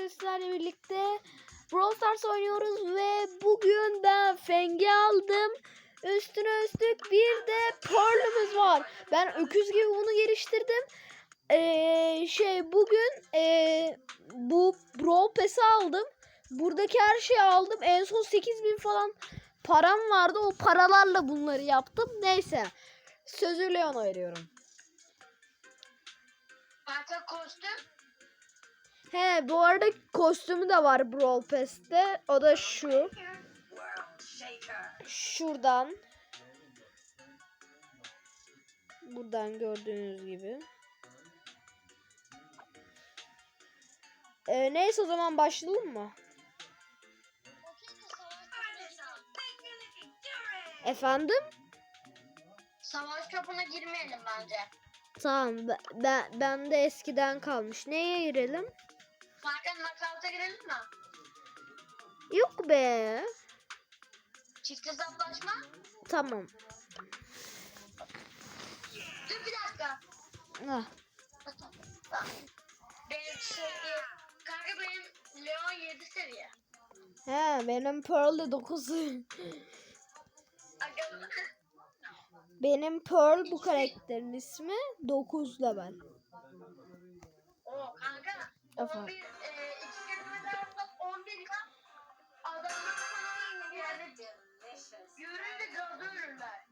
arkadaşlar sizlerle birlikte Brawl Stars oynuyoruz ve bugün ben Feng'i aldım. Üstüne üstlük bir de Pearl'ümüz var. Ben öküz gibi bunu geliştirdim. Ee, şey bugün ee, bu Brawl Pass'i aldım. Buradaki her şeyi aldım. En son 8000 falan param vardı. O paralarla bunları yaptım. Neyse. Sözü Leon'a veriyorum. Arka kostüm. He bu arada kostümü de var Brawl Pass'te. O da şu. Şuradan. Buradan gördüğünüz gibi. Ee, neyse o zaman başlayalım mı? Efendim? Savaş topuna girmeyelim bence. Tamam be- ben, ben de eskiden kalmış. Neye girelim? Kanka knockout'a girelim mi? Yok be. Çift hesaplaşma. Tamam. Dur bir dakika. Ah. Benim şey, kanka benim Leon 7 seviye. He benim Pearl'de 9. Aga, benim Pearl bu karakterin ismi 9 level. Efendim? 11, e, iki kelime daha bak 11 yap. Adamlar sana yani görünce gazı ölürler.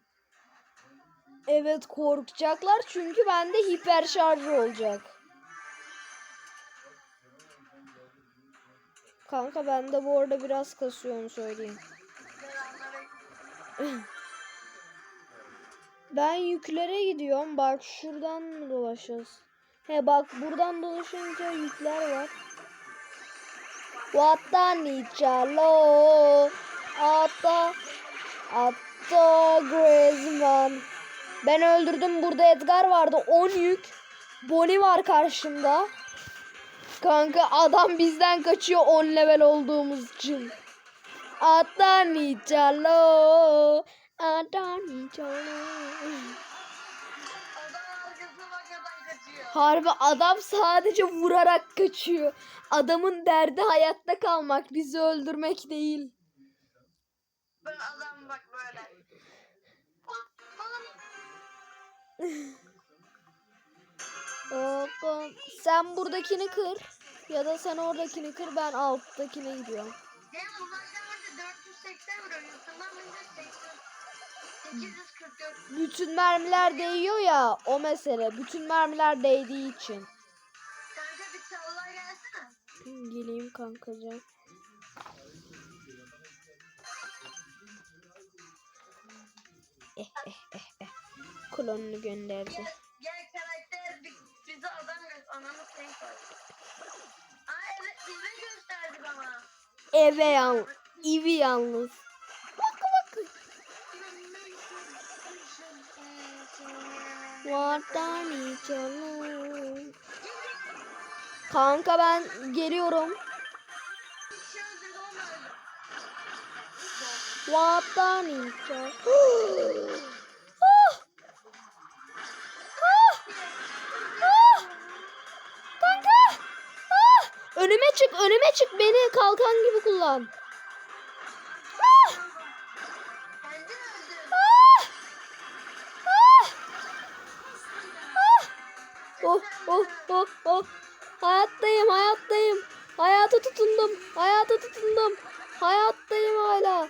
Evet korkacaklar çünkü bende hiper şarjı olacak. Kanka bende bu arada biraz kasıyor onu söyleyeyim. Ben yüklere gidiyorum. Bak şuradan mı dolaşacağız? He bak buradan dolaşınca yükler var. Watanicalo Ata Ata Griezmann Ben öldürdüm. Burada Edgar vardı. 10 yük. Bonnie var karşımda. Kanka adam bizden kaçıyor 10 level olduğumuz için. Atanicalo Atanicalo Adam Harbi adam sadece vurarak kaçıyor. Adamın derdi hayatta kalmak, bizi öldürmek değil. Adam bak böyle. Oğlum, Sen buradakini kır. Ya da sen oradakini kır ben alttakine gidiyorum. Hem uzaktan önce 480 vuruyor. Yakından önce 80. 844. Bütün mermiler değiyor ya o mesele. Bütün mermiler değdiği için. Kanka bir gelsene. Geleyim kankacığım. Eh eh eh eh. Klonunu gönderdi. Gel, gel karakter bi- bize adam. Anamı sen koy. Aa evet bize gösterdi bana. Eve yan, evi yalnız. Öldü. Vatan içelim. Ah! Ah! Ah! Kanka! Ah! Önüme çık, önüme çık. Beni kalkan gibi kullan. Oh oh. Hayattayım hayattayım. Hayata tutundum. Hayata tutundum. Hayattayım hala.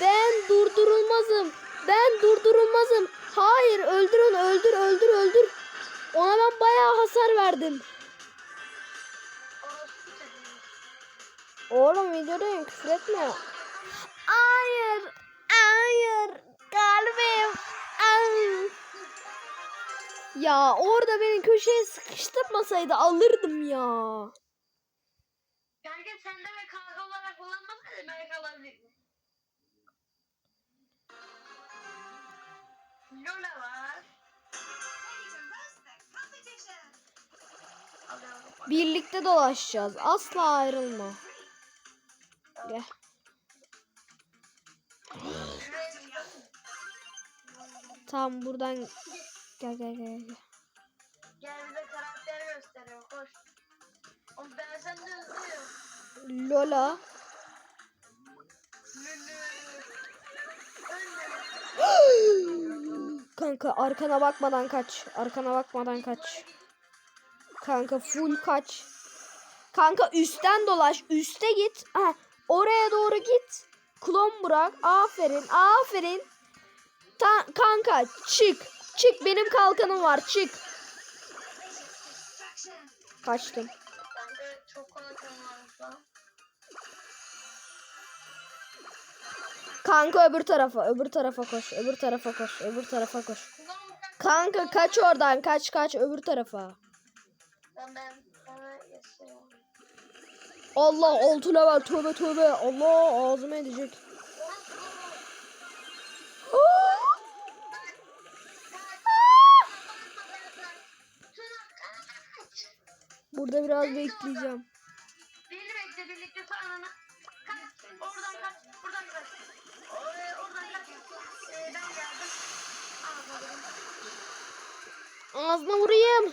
Ben durdurulmazım. Ben durdurulmazım. Hayır öldür onu öldür öldür öldür. Ona ben bayağı hasar verdim. Oğlum videodayım küfür etme. Hayır. Hayır. Kalbim. Ya orada beni köşeye sıkıştırmasaydı alırdım ya. Kanka sen de ve kanka olarak kullanmasaydın belki alabilirdin. Lola var. Birlikte dolaşacağız. Asla ayrılma. Gel. Tamam buradan gel gel gel. gel. Gel bize karakter gösteriyor koş. Oğlum ben senden hızlı Lola. Kanka arkana bakmadan kaç. Arkana bakmadan kaç. Kanka full kaç. Kanka üstten dolaş. Üste git. Ha, oraya doğru git. Klon bırak. Aferin. Aferin. Ta- kanka çık. Çık benim kalkanım var. Çık. Kaçtım. Bende çok kalkan. Kanka öbür tarafa. Öbür tarafa koş. Öbür tarafa koş. Öbür tarafa koş. Kanka kaç oradan. Kaç kaç öbür tarafa. Ben ben. Allah altına var. Tövbe tövbe. Allah ağzıma edecek. Burada biraz bekleyeceğim. Beni bekle birlikte sonra kaç oradan kaç buradan kaç Ee, oradan kaç ee, ben geldim Anladım. Ağzına vurayım.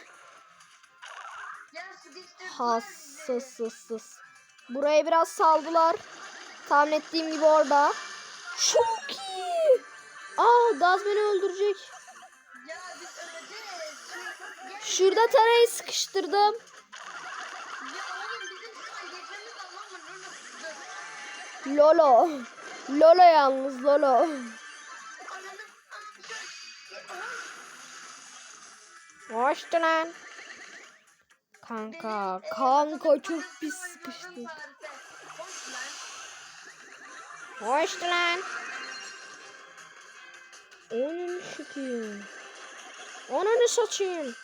Hassasız. Buraya biraz saldılar. Tahmin ettiğim gibi orada. Çok iyi. Aa gaz beni öldürecek. Şurada tarayı sıkıştırdım. ya oğlum bizim şu an geçmemiz lazım mı? Lolo. Lolo yalnız Lolo. Hoştu lan. Kanka, kanka çok pis sıkıştı. Hoştu lan. Onun şükür. Onu satayım.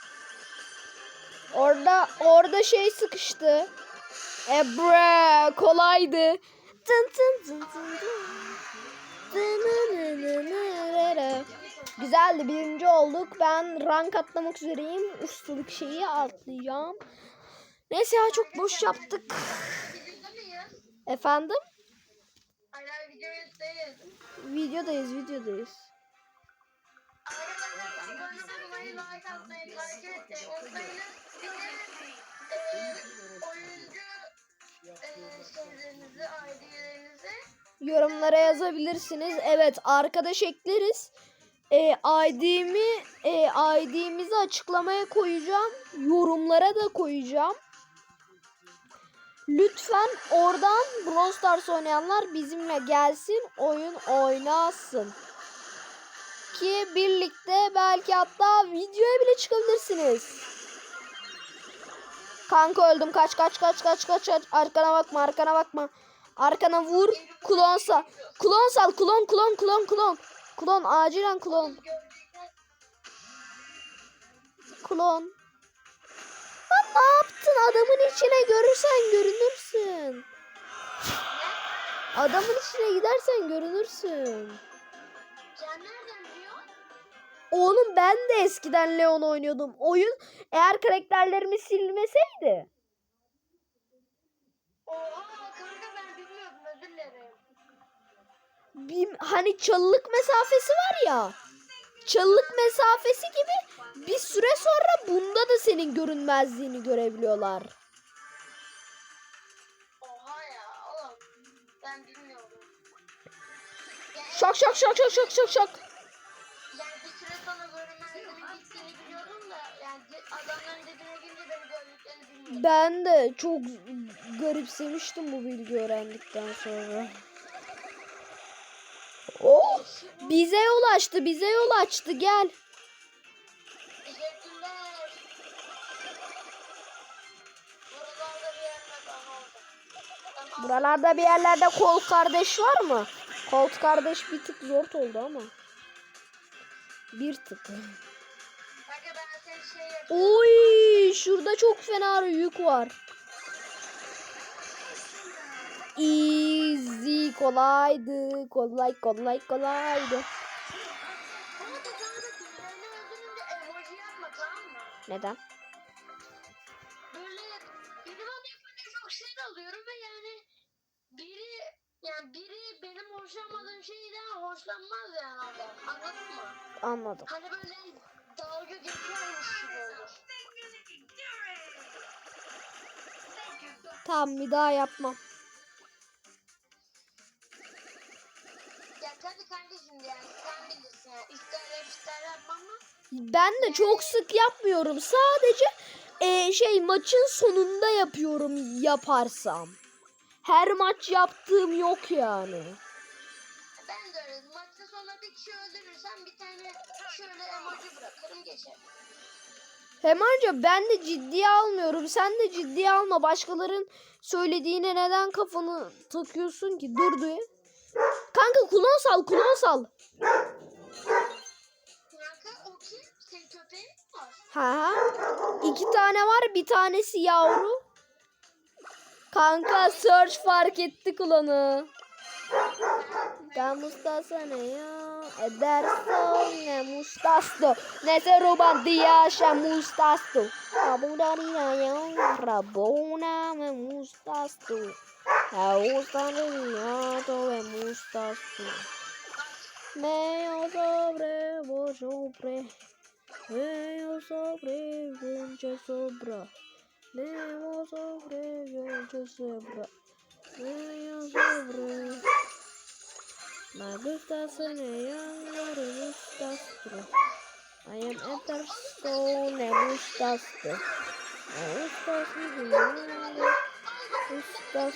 Orada orada şey sıkıştı. E bre kolaydı. Tın. Güzeldi birinci olduk. Ben rank atlamak üzereyim. Ustalık şeyi atlayacağım. Neyse ya çok boş yaptık. Efendim? Videodayız. Videodayız oyuncu e, Yorumlara yazabilirsiniz. Evet arkadaş ekleriz. E, ID'mi e, ID'mizi açıklamaya koyacağım. Yorumlara da koyacağım. Lütfen oradan Brawl Stars oynayanlar bizimle gelsin oyun oynasın. Ki birlikte belki hatta videoya bile çıkabilirsiniz. Kanka öldüm kaç kaç kaç kaç kaç arkana bakma arkana bakma. Arkana vur klon sal. Klon sal klon klon klon klon. Klon acilen klon. Klon. Lan ne yaptın? Adamın içine görürsen görünürsün. Adamın içine gidersen görünürsün. Can nereden biliyor? Oğlum ben de eskiden Leon oynuyordum. Oyun eğer karakterlerimi silmeseydi. Bir, hani çalılık mesafesi var ya. Çalılık mesafesi gibi bir süre sonra bunda da senin görünmezliğini görebiliyorlar. Oha ya oğlum ben bilmiyordum. Yani, Şok şok şok şok şok şok Ben de çok garipsemiştim bu bilgi öğrendikten sonra. Oh! Bize yol açtı, bize yol açtı. Gel. Buralarda bir yerlerde Colt kardeş var mı? Colt kardeş bir tık zor oldu ama. Bir tık. Kanka şey şurada çok fena yük var. Easy, kolaydı. Kolay, kolay, kolaydı. Neden? Böyle bana yapınca çok sinir alıyorum ve yani biri yani biri benim hoşlanmadığım şeyden hoşlanmaz yani adam. Anladın mı? Anladım. Hani böyle dalga geçiyormuş gibi olur. Tamam bir daha yapmam. Ya tabii kardeşim yani sen bilirsin. Yani. İster ister yapmam. Ben de çok sık yapmıyorum. Sadece e, şey maçın sonunda yapıyorum yaparsam. Her maç yaptığım yok yani. Ben de öyle. Maçta sonra bir kişi öldürürsem bir tane şöyle emoji bırakırım geçerim. Hem ayrıca ben de ciddiye almıyorum. Sen de ciddiye alma. Başkaların söylediğine neden kafanı takıyorsun ki? Dur dur. Kanka klon sal, klon sal. Ha ha. İki tane var, bir tanesi yavru. Kanka search fark etti klonu. Da mustasă ne ia, ederso ne mustasto, ne se ruban dia și mustasto. Rabunarina ia, rabona me mustasto. Austa ne to me mustasto. Meio sobre, vou sobre. Meio sobre, vonce sobra. Meio sobre, vonce sobra. Meio sobre. Me gusta soñar, me gustas tú. I am Ederson, me gustas tú. Me gustas tú, me gustas.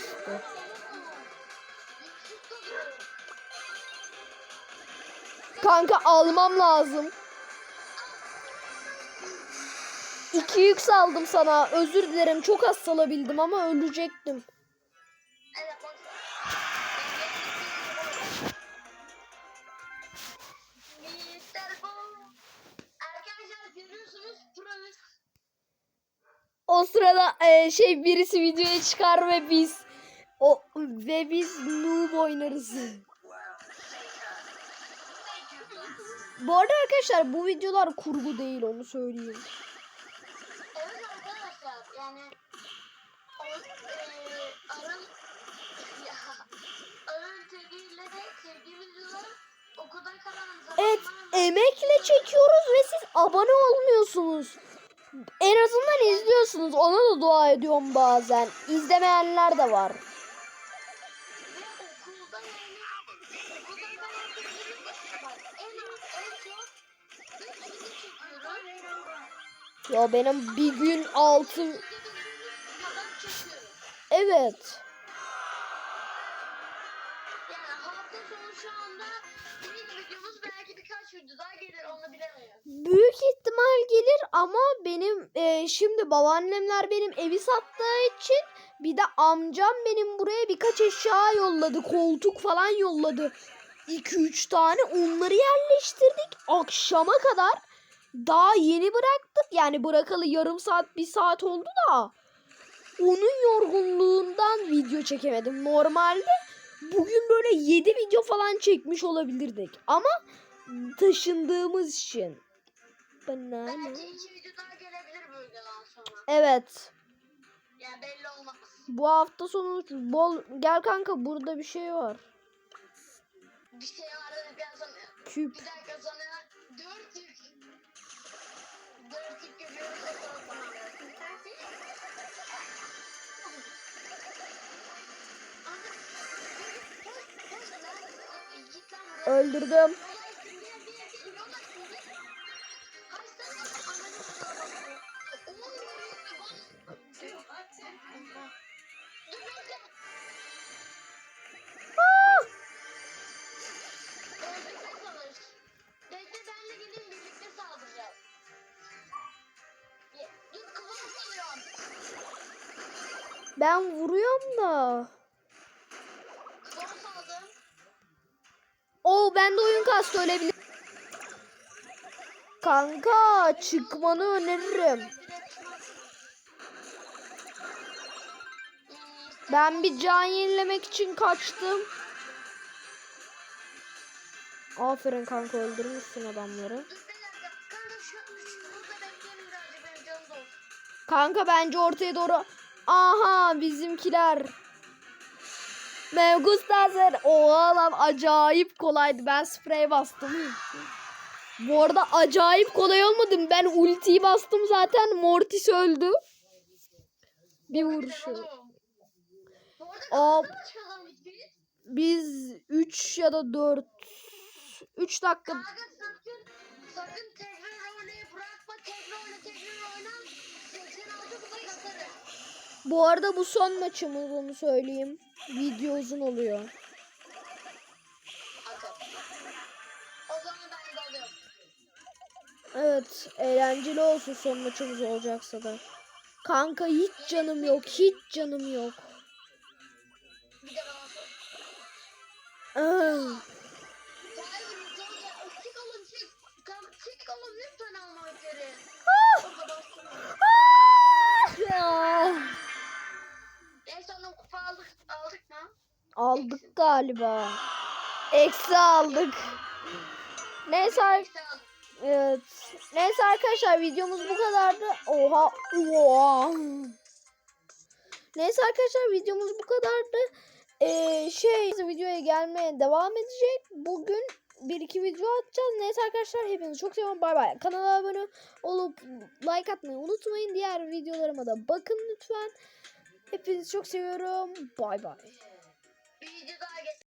Kanka almam lazım. İki yük saldım sana. Özür dilerim. Çok az salabildim ama ölecektim. O sırada e, şey birisi videoya çıkar ve biz o ve biz noob oynarız. Bu arada arkadaşlar bu videolar kurgu değil onu söyleyeyim. Evet arkadaşlar yani o eee Arın ya Arın tegiyle de sevdiğimiz yıllar okulda kalan Evet zamanlar emekle çekiyoruz ve siz abone olmuyorsunuz. En azından izliyorsunuz. Ona da dua ediyorum bazen. İzlemeyenler de var. ve okulda yani okulda ben arkadaşlarım bak en az en çok 3 video çekiyorum. Ya benim bir gün altı evet. Yani hafta şu anda ilk videomuz belki birkaç video daha gelir onu bilemiyorum. Büyük ihtimal gelir ama benim e, şimdi babaannemler benim evi sattığı için bir de amcam benim buraya birkaç eşya yolladı. Koltuk falan yolladı. 2-3 tane onları yerleştirdik akşama kadar. Daha yeni bıraktık. Yani bırakalı yarım saat bir saat oldu da. Onun yorgunluğundan video çekemedim. Normalde bugün böyle 7 video falan çekmiş olabilirdik. Ama taşındığımız için. Banana. Bence iki video daha gelebilir bu videodan sonra. Evet. Yani belli olmaz. Bu hafta sonu bol gel kanka burada bir şey var. Bir şey var dedikten sonra Küp. bir dakika sonra Öldürdüm. Ben de oyun kastı ölebilir. Kanka çıkmanı öneririm. Ben bir can yenilemek için kaçtım. Aferin kanka öldürmüşsün adamları. Kanka bence ortaya doğru. Aha bizimkiler. Me gusta hacer. Oha lan acayip kolaydı. Ben sprey bastım. Bu arada acayip kolay olmadı. Ben ultiyi bastım zaten. Mortis öldü. Bir vuruşu. Aa, biz? biz 3 ya da 4 3 dakika. Sakın tekrar oynayı bırakma. Tekrar oyna, tekrar oyna. 86 kupa kasarım. Bu arada bu son maçımız onu söyleyeyim. Video uzun oluyor. Evet eğlenceli olsun son maçımız olacaksa da. Kanka hiç canım yok. Hiç canım yok. Bir de bana Aldık galiba. Eksi aldık. Neyse evet. Neyse arkadaşlar videomuz bu kadardı. Oha. Oha. Neyse arkadaşlar videomuz bu kadardı. Ee, şey videoya gelmeye devam edecek. Bugün bir iki video atacağız. Neyse arkadaşlar hepinizi çok seviyorum. Bay bay. Kanala abone olup like atmayı unutmayın. Diğer videolarıma da bakın lütfen. Hepinizi çok seviyorum. Bay bay. Bir video daha geç.